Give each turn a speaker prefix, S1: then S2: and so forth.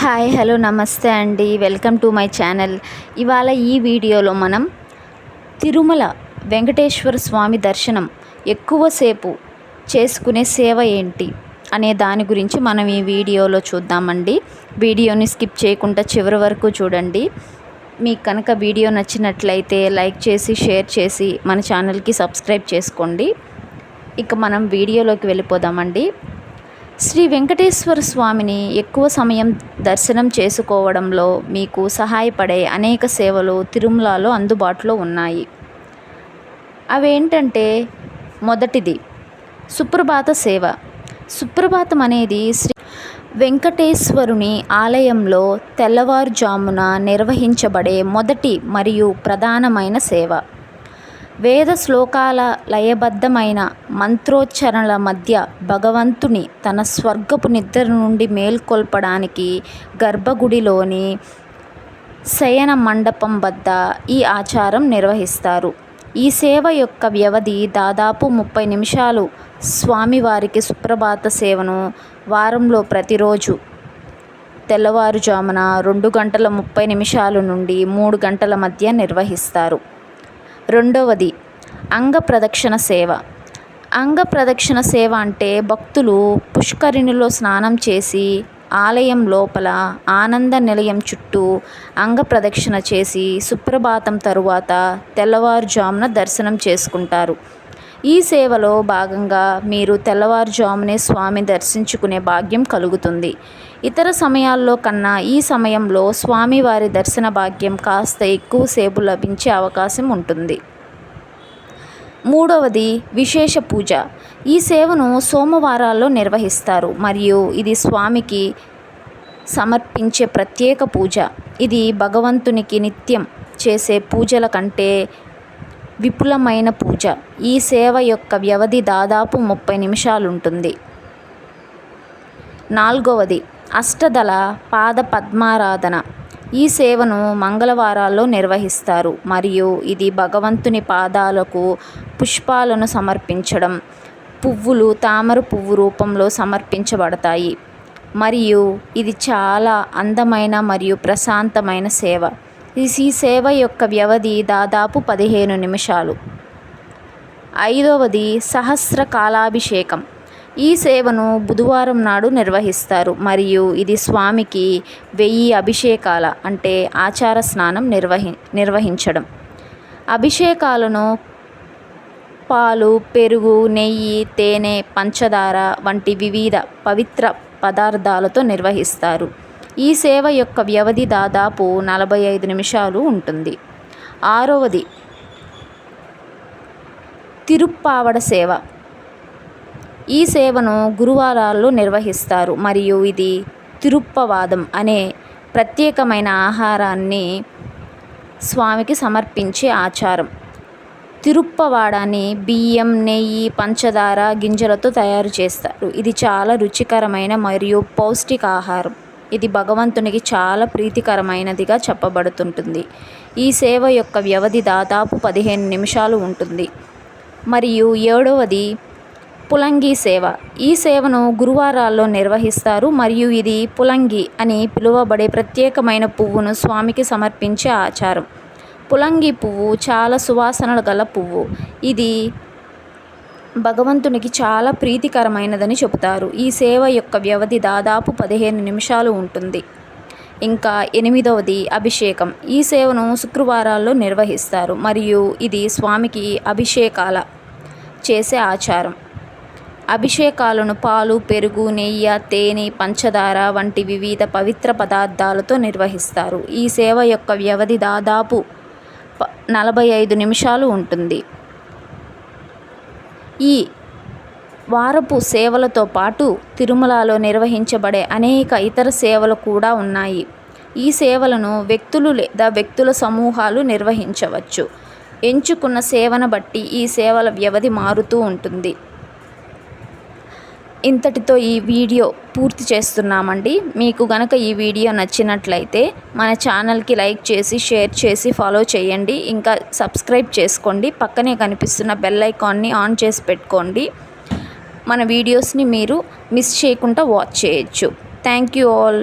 S1: Hi hello నమస్తే అండి. Welcome to my channel. ఇవాళ ఈ వీడియోలో మనం తిరుమల వెంకటేశ్వర స్వామి దర్శనం ఎక్కువసేపు చేసుకునే సేవ ఏంటి అనే దాని గురించి మనం ఈ వీడియోలో చూద్దామండి. వీడియోని స్కిప్ చేయకుండా చివరి వరకు చూడండి. మీకు కనుక వీడియో నచ్చినట్లయితే లైక్ చేసి షేర్ చేసి మన ఛానల్కి సబ్స్క్రైబ్ చేసుకోండి. ఇక మనం వీడియోలోకి వెళ్ళిపోదామండి. శ్రీ వెంకటేశ్వర స్వామిని ఎక్కువ సమయం దర్శనం చేసుకోవడంలో మీకు సహాయపడే అనేక సేవలు తిరుమలలో అందుబాటులో ఉన్నాయి. అవేంటంటే మొదటిది సుప్రభాత సేవ. సుప్రభాతం అనేది శ్రీ వెంకటేశ్వరుని ఆలయంలో తెల్లవారుజామున నిర్వహించబడే మొదటి మరియు ప్రధానమైన సేవ. వేద శ్లోకాల లయబద్ధమైన మంత్రోచ్చరణల మధ్య భగవంతుని తన స్వర్గపు నిద్ర నుండి మేల్కొల్పడానికి గర్భగుడిలోని శయన మండపం వద్ద ఈ ఆచారం నిర్వహిస్తారు. ఈ సేవ యొక్క వ్యవధి దాదాపు ముప్పై నిమిషాలు. స్వామివారికి సుప్రభాత సేవను వారంలో ప్రతిరోజు తెల్లవారుజామున రెండు గంటల ముప్పై నిమిషాల నుండి మూడు గంటల మధ్య నిర్వహిస్తారు. రెండవది అంగ ప్రదక్షిణ సేవ. అంగ ప్రదక్షిణ సేవ అంటే భక్తులు పుష్కరిణిలో స్నానం చేసి ఆలయం లోపల ఆనంద నిలయం చుట్టూ అంగ ప్రదక్షిణ చేసి సుప్రభాతం తరువాత తెల్లవారుజామున దర్శనం చేసుకుంటారు. ఈ సేవలో భాగంగా మీరు తెల్లవారుజామునే స్వామి దర్శించుకునే భాగ్యం కలుగుతుంది. ఇతర సమయాల్లో కన్నా ఈ సమయంలో స్వామివారి దర్శన భాగ్యం కాస్త ఎక్కువసేపు లభించే అవకాశం ఉంటుంది. మూడవది విశేష పూజ. ఈ సేవను సోమవారాల్లో నిర్వహిస్తారు. మరియు ఇది స్వామికి సమర్పించే ప్రత్యేక పూజ. ఇది భగవంతునికి నిత్యం చేసే పూజల కంటే విపులమైన పూజ. ఈ సేవ యొక్క వ్యవధి దాదాపు ముప్పై నిమిషాలు ఉంటుంది నాలుగవది అష్టదళ పాద పద్మారాధన. ఈ సేవను మంగళవారాల్లో నిర్వహిస్తారు. మరియు ఇది భగవంతుని పాదాలకు పుష్పాలను సమర్పించడం పువ్వులు తామర పువ్వు రూపంలో సమర్పించబడతాయి. మరియు ఇది చాలా అందమైన మరియు ప్రశాంతమైన సేవ. ఈ సేవ యొక్క వ్యవధి దాదాపు పదిహేను నిమిషాలు. ఐదవది సహస్ర కాలాభిషేకం. ఈ సేవను బుధవారం నాడు నిర్వహిస్తారు. మరియు ఇది స్వామికి వెయ్యి అభిషేకాల అంటే ఆచార స్నానం నిర్వహి నిర్వహించడం. అభిషేకాలను పాలు పెరుగు నెయ్యి తేనె పంచదార వంటి వివిధ పవిత్ర పదార్థాలతో నిర్వహిస్తారు. ఈ సేవ యొక్క వ్యవధి దాదాపు నలభై ఐదు నిమిషాలు ఉంటుంది. ఆరవది తిరుప్పావడ సేవ. ఈ సేవను గురువారాల్లో నిర్వహిస్తారు. మరియు ఇది తిరుప్పవాదం అనే ప్రత్యేకమైన ఆహారాన్ని స్వామికి సమర్పించే ఆచారం. తిరుప్పవాడాన్ని బియ్యం నెయ్యి పంచదార గింజలతో తయారు చేస్తారు. ఇది చాలా రుచికరమైన మరియు పౌష్టికాహారం. ఇది భగవంతునికి చాలా ప్రీతికరమైనదిగా చెప్పబడుతుంటుంది. ఈ సేవ యొక్క వ్యవధి దాదాపు పదిహేను నిమిషాలు ఉంటుంది. మరియు ఏడవది పులంగి సేవ. ఈ సేవను గురువారాల్లో నిర్వహిస్తారు. మరియు ఇది పులంగి అని పిలువబడే ప్రత్యేకమైన పువ్వును స్వామికి సమర్పించే ఆచారం. పులంగి పువ్వు చాలా సువాసనలు గల పువ్వు. ఇది భగవంతునికి చాలా ప్రీతికరమైనదని చెబుతారు. ఈ సేవ యొక్క వ్యవధి దాదాపు పదిహేను నిమిషాలు ఉంటుంది. ఇంకా ఎనిమిదవది అభిషేకం. ఈ సేవను శుక్రవారాల్లో నిర్వహిస్తారు. మరియు ఇది స్వామికి అభిషేకాల చేసే ఆచారం. అభిషేకాలను పాలు పెరుగు నెయ్యి తేనె పంచదార వంటి వివిధ పవిత్ర పదార్థాలతో నిర్వహిస్తారు. ఈ సేవ యొక్క వ్యవధి దాదాపు నలభై ఐదు నిమిషాలు ఉంటుంది. ఈ వారపు సేవలతో పాటు తిరుమలలో నిర్వహించబడే అనేక ఇతర సేవలు కూడా ఉన్నాయి. ఈ సేవలను వ్యక్తులు లేదా వ్యక్తుల సమూహాలు నిర్వహించవచ్చు. ఎంచుకున్న సేవను బట్టి ఈ సేవల వ్యవధి మారుతూ ఉంటుంది. ఇంతటితో ఈ వీడియో పూర్తి చేస్తున్నామండి. మీకు గనక ఈ వీడియో నచ్చినట్లయితే మన ఛానల్కి లైక్ చేసి షేర్ చేసి ఫాలో చేయండి. ఇంకా సబ్స్క్రైబ్ చేసుకోండి. పక్కనే కనిపిస్తున్న బెల్ ఐకాన్ని ఆన్ చేసి పెట్టుకోండి. మన వీడియోస్ని మీరు మిస్ చేయకుండా వాచ్ చేయొచ్చు. Thank you all.